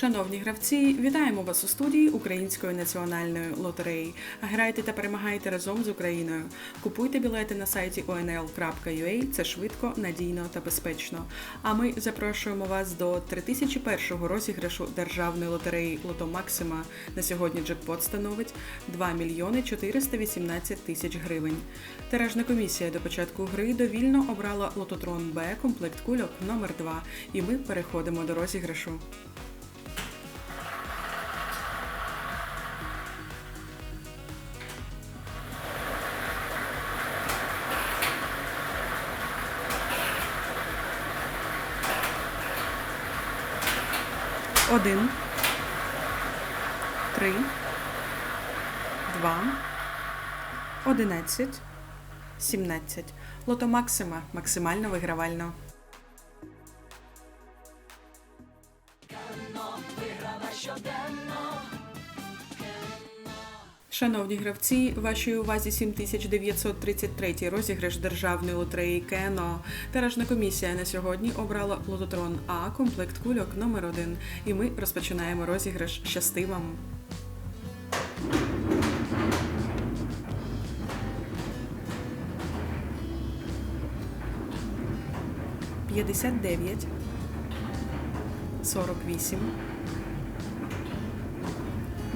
Шановні гравці, вітаємо вас у студії Української національної лотереї. Грайте та перемагайте разом з Україною. Купуйте білети на сайті onl.ua. Це швидко, надійно та безпечно. А ми запрошуємо вас до 3001 розіграшу державної лотереї Лото Максима. На сьогодні джекпот становить 2 мільйони 418 тисяч гривень. Тиражна комісія до початку гри довільно обрала лототрон Б комплект кульок номер 2 І ми переходимо до розіграшу. Один. Три. Два. Одинадцять. Сімнадцять. Лото Максима. Максимально вигравально. Шановні гравці, вашій увазі 7933 розіграш державної лотереї Кено. Тиражна комісія на сьогодні обрала лототрон А комплект кульок номер 1 І ми розпочинаємо розіграш. Щасти вам! П'ятдесят дев'ять, сорок вісім,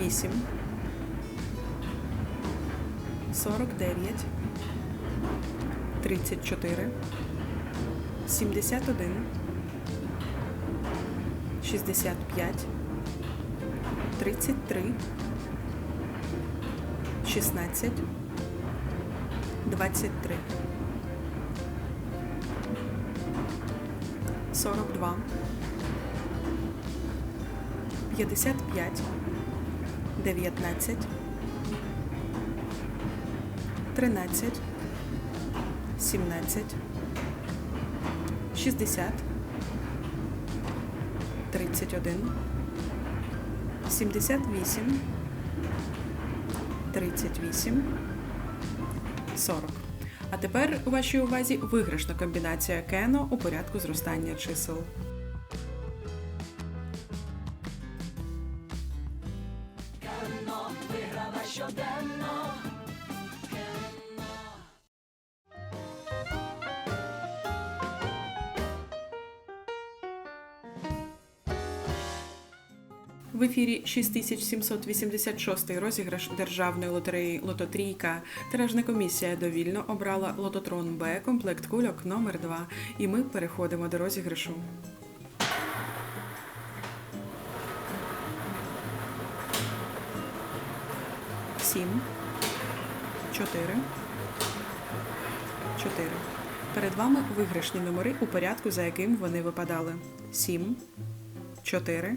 вісім. 49, 34, 71, 65, 33, 16, 23, 42, 55, 19, 13, 17, 60, 31, 78, 38, 40. А тепер у вашій увазі виграшна комбінація Кено у порядку зростання чисел. В ефірі 6786 розіграш державної лотереї Лототрійка. Тиражна комісія довільно обрала лототрон Б комплект кульок номер 2 І ми переходимо до розіграшу. Сім, чотири, чотири. Перед вами виграшні номери у порядку, за яким вони випадали. Сім, чотири.